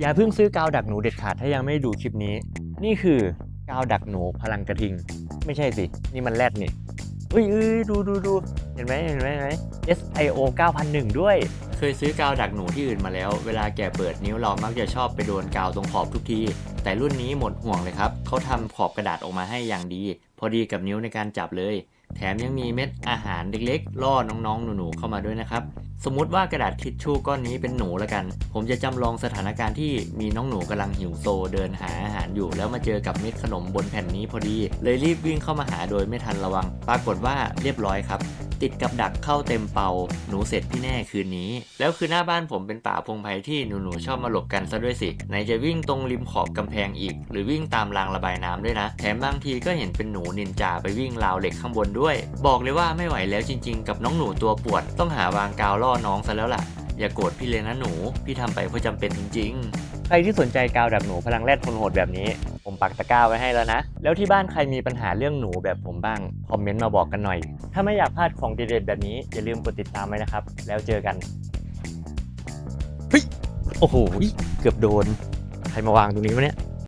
อย่าเพิ่งซื้อกาวดักหนูเด็ดขาดถ้ายังไม่ด้ดูคลิปนี้ นี่คือกาวดักหนูพลังกระทิง ไม่ใช่สิ นี่มันแรดนี่อุ้ยอุ้ยดูดูดูเห็นไหมเห็นไหมเห็นไหม SIO 9001 ด้วย เคยซื้อกาวดักหนูที่อื่นมาแล้ว เวลาแกะเปิดนิ้วเรามักจะชอบไปโดนกาวตรงขอบทุกที แต่รุ่นนี้หมดห่วงเลยครับ เขาทำขอบกระดาษออกมาให้อย่างดี พอดีกับนิ้วในการจับเลย แถมยังมีเม็ดอาหารเล็กๆ ล่อน้องๆ หนูๆ เข้ามาด้วยนะครับ สมมุติว่ากระดาษทิชชู่ก้อนนี้เป็นหนูละกัน ผมจะจำลองสถานการณ์ที่มีน้องหนูกำลังหิวโซเดินหาอาหารอยู่ แล้วมาเจอกับเม็ดขนมบนแผ่นนี้พอดี เลยรีบวิ่งเข้ามาหาโดยไม่ทันระวัง ปรากฏว่าเรียบร้อยครับ ติดกับดักเข้าเต็มเป่า หนูเสร็จพี่แน่คืนนี้ แล้วคือหน้าบ้านผมเป็นป่าพงไผ่ที่หนูๆชอบมาหลบกันซะด้วยสิไหนจะวิ่งตรงริมขอบกำแพงอีก หรือวิ่งตามรางระบายน้ำด้วยนะ แถมบางทีก็เห็นเป็นหนูนินจาไปวิ่งราวเหล็กข้างบนด้วย บอกเลยว่าไม่ไหวแล้วจริง ๆ กับน้องหนูตัวป่วน ต้องหาวางกาวล่อน้องซะแล้วล่ะ อย่าโกรธพี่เลยนะหนู พี่ทำไปเพราะจำเป็นจริงๆใครที่สนใจกาวดับหนูพลังแรดทนโหดแบบนี้ ผมปักตะกร้าไว้ให้แล้วนะ แล้วที่บ้านใครมีปัญหาเรื่องหนูแบบผมบ้าง คอมเมนต์มาบอกกันหน่อย ถ้าไม่อยากพลาดของดีเด็ดแบบนี้ อย่าลืมกดติดตามไว้นะครับ แล้วเจอกันเฮ้ยโอ้โหเกือบโดน ใครมาวางตรงนี้วะเนี่ย